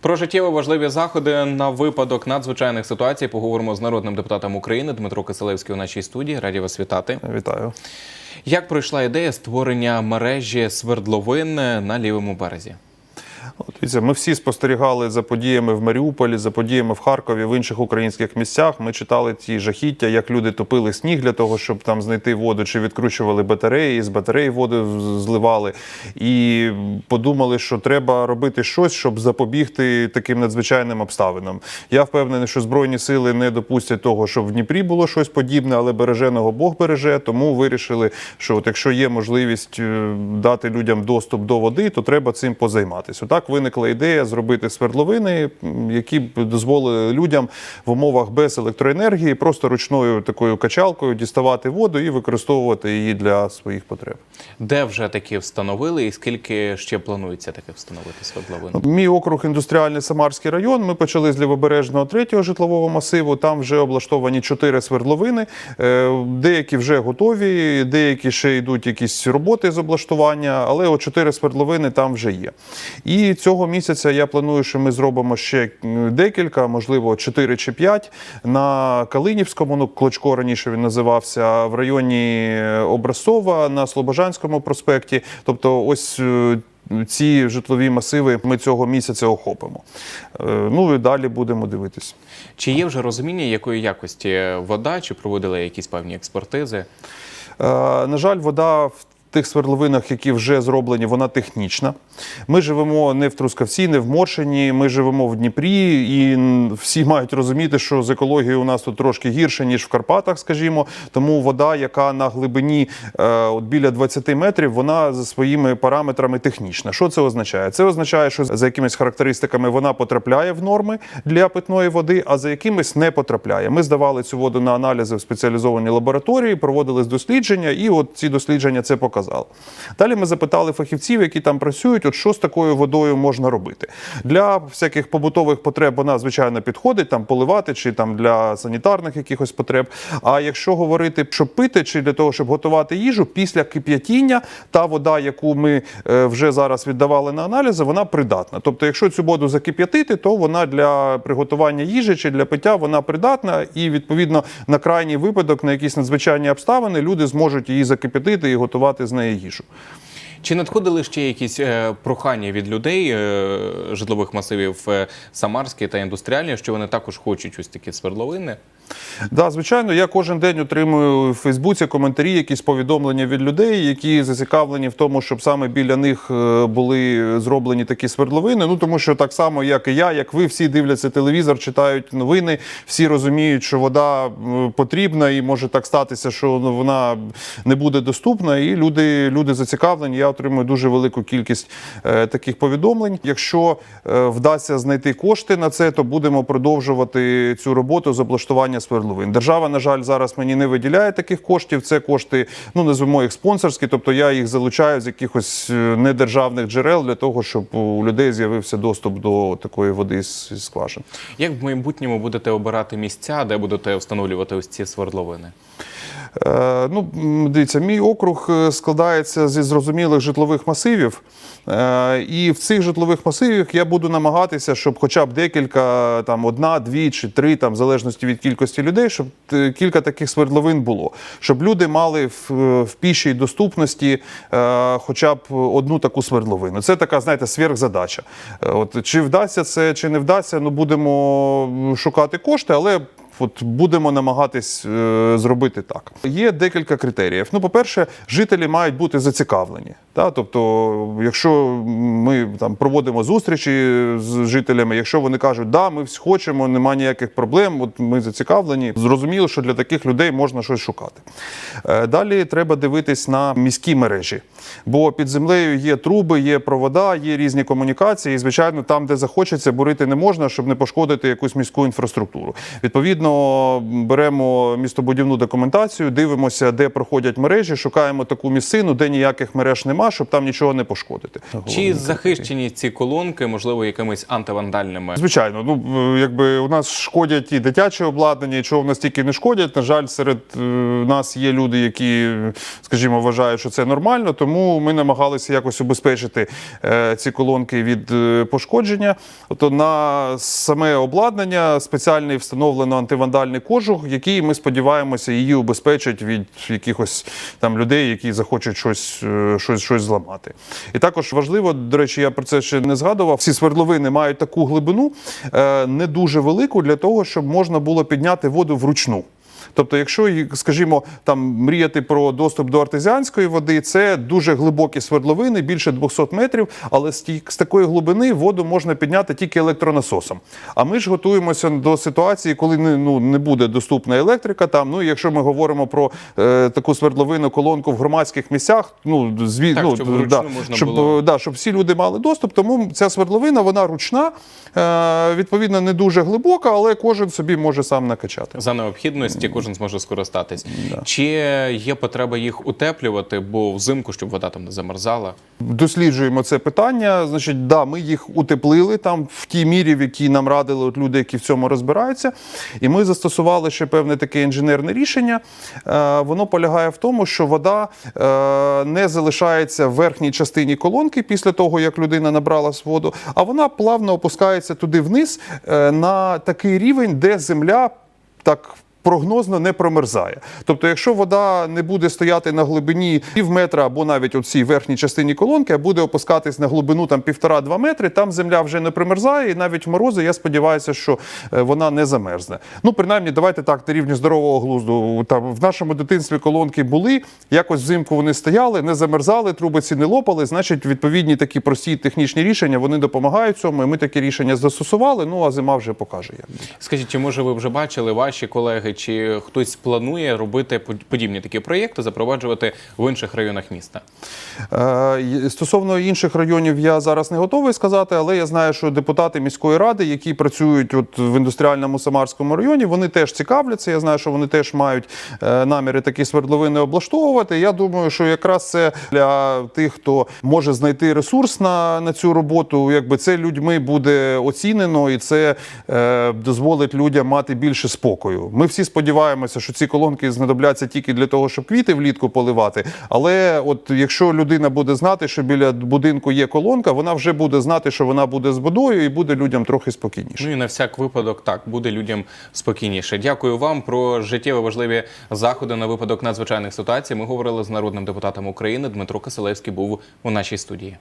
Про життєво важливі заходи на випадок надзвичайних ситуацій поговоримо з народним депутатом України Дмитро Киселевський у нашій студії. Раді вас вітати. Вітаю. Як пройшла ідея створення мережі свердловин на лівому березі? От, ми всі спостерігали за подіями в Маріуполі, за подіями в Харкові, в інших українських місцях. Ми читали ці жахіття, як люди топили сніг для того, щоб там знайти воду, чи відкручували батареї, з батарей воду зливали. І подумали, що треба робити щось, щоб запобігти таким надзвичайним обставинам. Я впевнений, що Збройні сили не допустять того, щоб в Дніпрі було щось подібне, але береженого Бог береже. Тому вирішили, що от якщо є можливість е, дати людям доступ до води, то треба цим позайматися. Отак виникла ідея зробити свердловини, які б дозволили людям в умовах без електроенергії просто ручною такою качалкою діставати воду і використовувати її для своїх потреб. Де вже такі встановили, і скільки ще планується таке встановити свердловин? Мій округ індустріальний Самарський район. Ми почали з лівобережного третього житлового масиву. Там вже облаштовані чотири свердловини. Е, Деякі вже готові, деякі ще йдуть якісь роботи з облаштування, але от чотири свердловини там вже є. І цього місяця я планую, що ми зробимо ще декілька, можливо, 4 чи 5 на Калинівському, ну Клочко раніше він називався, в районі Образцова на Слобожанському проспекті. Тобто, ось. е, Ці житлові масиви ми цього місяця охопимо. Е, Ну і далі будемо дивитись. Чи є вже розуміння, якої якості вода, чи проводили якісь певні експертизи? Е, На жаль, вода в тих свердловинах, які вже зроблені, вона технічна. Ми живемо не в Трускавці, не в Моршині, ми живемо в Дніпрі, і всі мають розуміти, що з екологією у нас тут трошки гірше, ніж в Карпатах, скажімо. Тому вода, яка на глибині е, от біля 20 метрів, вона за своїми параметрами технічна. Що це означає? Це означає, що за якимись характеристиками вона потрапляє в норми для питної води, а за якимись не потрапляє. Ми здавали цю воду на аналізи в спеціалізованій лабораторії, проводили дослідження, і от ці дослідження це показали. Далі ми запитали фахівців, які там працюють, от що з такою водою можна робити. Для всяких побутових потреб вона звичайно підходить, там поливати чи там для санітарних якихось потреб. А якщо говорити, щоб пити, чи для того, щоб готувати їжу, після кип'ятіння та вода, яку ми е, вже зараз віддавали на аналізи, вона придатна. Тобто, якщо цю воду закип'ятити, то вона для приготування їжі чи для пиття вона придатна, і відповідно на крайній випадок, на якісь надзвичайні обставини, люди зможуть її закип'ятити і готувати з неї їжу. Чи надходили ще якісь е, прохання від людей е, житлових масивів е, Самарський та індустріальні, що вони також хочуть ось такі свердловини? Да, звичайно, я кожен день отримую в Фейсбуці коментарі, якісь повідомлення від людей, які зацікавлені в тому, щоб саме біля них е, були зроблені такі свердловини. Ну тому що так само, як і я, як ви, всі дивляться телевізор, читають новини, всі розуміють, що вода потрібна, і може так статися, що вона не буде доступна. І люди, люди зацікавлені. Я отримую дуже велику кількість е, таких повідомлень. Якщо е, вдасться знайти кошти на це, то будемо продовжувати цю роботу з облаштування свердловин. Держава, на жаль, зараз мені не виділяє таких коштів. Це кошти, ну назвемо їх спонсорські, тобто я їх залучаю з якихось е, недержавних джерел для того, щоб у людей з'явився доступ до такої води з скважин. Як в майбутньому будете обирати місця, де будете встановлювати ось ці свердловини? Е, ну, дивіться, мій округ е, складається зі зрозумілих житлових масивів. Е, і в цих житлових масивах я буду намагатися, щоб хоча б декілька, там одна, дві чи три, там, в залежності від кількості людей, щоб кілька таких свердловин було. Щоб люди мали в, в пішій доступності хоча б одну таку свердловину. Це така, знаєте, сверхзадача. От, чи вдасться це, чи не вдасться, ну будемо шукати кошти, але От будемо намагатись е, зробити так. Є декілька критеріїв. Ну, по-перше, жителі мають бути зацікавлені. Та? Тобто, якщо ми там проводимо зустрічі з жителями, якщо вони кажуть, да, ми всі хочемо, немає ніяких проблем, от ми зацікавлені, зрозуміло, що для таких людей можна щось шукати. Е, Далі треба дивитись на міські мережі, бо під землею є труби, є провода, є різні комунікації. І, звичайно, там, де захочеться, бурити не можна, щоб не пошкодити якусь міську інфраструктуру. Відповідно, відповідно беремо містобудівну документацію, дивимося, де проходять мережі, шукаємо таку місцину, де ніяких мереж нема, щоб там нічого не пошкодити. Чи захищені ці колонки, можливо, якимись антивандальними? Звичайно, ну е, якби у нас шкодять і дитяче обладнання, і чого в нас тільки не шкодять. На жаль, серед е, нас є люди, які, скажімо, вважають, що це нормально. Тому ми намагалися якось убезпечити е, ці колонки від е, пошкодження. Тобто на саме обладнання спеціальний встановлено антивандальний кожух, який ми сподіваємося її убезпечить від якихось там людей, які захочуть щось, е, щось, щось зламати. І також важливо, до речі, я про це ще не згадував. Всі свердловини мають таку глибину, е, не дуже велику для того, щоб можна було підняти воду вручну. Тобто, якщо, скажімо, там мріяти про доступ до артезіанської води, це дуже глибокі свердловини, більше 200 метрів, але з, такої глибини воду можна підняти тільки електронасосом. А ми ж готуємося до ситуації, коли не, ну, не буде доступна електрика. Там, ну, якщо ми говоримо про е, таку свердловину, колонку в громадських місцях, ну, зві, Так, ну, щоб да, можна щоб, було. да, щоб всі люди мали доступ. Тому ця свердловина вона ручна, е, відповідно, не дуже глибока, але кожен собі може сам накачати. За необхідності кожен зможе скористатись. Чи є потреба їх утеплювати, бо взимку, щоб вода там не замерзала? Досліджуємо це питання. Значить, да, ми їх утеплили там в тій мірі, в якій нам радили от люди, які в цьому розбираються. І ми застосували ще певне таке інженерне рішення. Е, воно полягає в тому, що вода е, не залишається в верхній частині колонки після того, як людина набрала воду, а вона плавно опускається туди вниз е, на такий рівень, де земля так. Прогнозно не промерзає. Тобто, якщо вода не буде стояти на глибині пів метра або навіть у цій верхній частині колонки, а буде опускатись на глибину там півтора-два метри, там земля вже не примерзає, і навіть морози я сподіваюся, що е, вона не замерзне. Ну, принаймні, давайте так на рівні здорового глузду. Там в нашому дитинстві колонки були, якось взимку вони стояли, не замерзали, трубиці не лопали. Значить, відповідні такі прості технічні рішення вони допомагають цьому. І ми такі рішення застосували. Ну а зима вже покаже, як. Скажіть, чи може ви вже бачили ваші колеги, чи хтось планує робити под- подібні такі проєкти, запроваджувати в інших районах міста? Е, Стосовно інших районів я зараз не готовий сказати, але я знаю, що депутати міської ради, які працюють от в індустріальному Самарському районі, вони теж цікавляться. Я знаю, що вони теж мають е, наміри такі свердловини облаштовувати. Я думаю, що якраз це для тих, хто може знайти ресурс на, на цю роботу, якби це людьми буде оцінено, і це е, дозволить людям мати більше спокою. Ми всі сподіваємося, що ці колонки знадобляться тільки для того, щоб квіти влітку поливати. Але от якщо людина буде знати, що біля будинку є колонка, вона вже буде знати, що вона буде з водою, і буде людям трохи спокійніше. Ну і на всяк випадок так буде людям спокійніше. Дякую вам про життєво важливі заходи на випадок надзвичайних ситуацій. Ми говорили з народним депутатом України. Дмитро Киселевський був у нашій студії.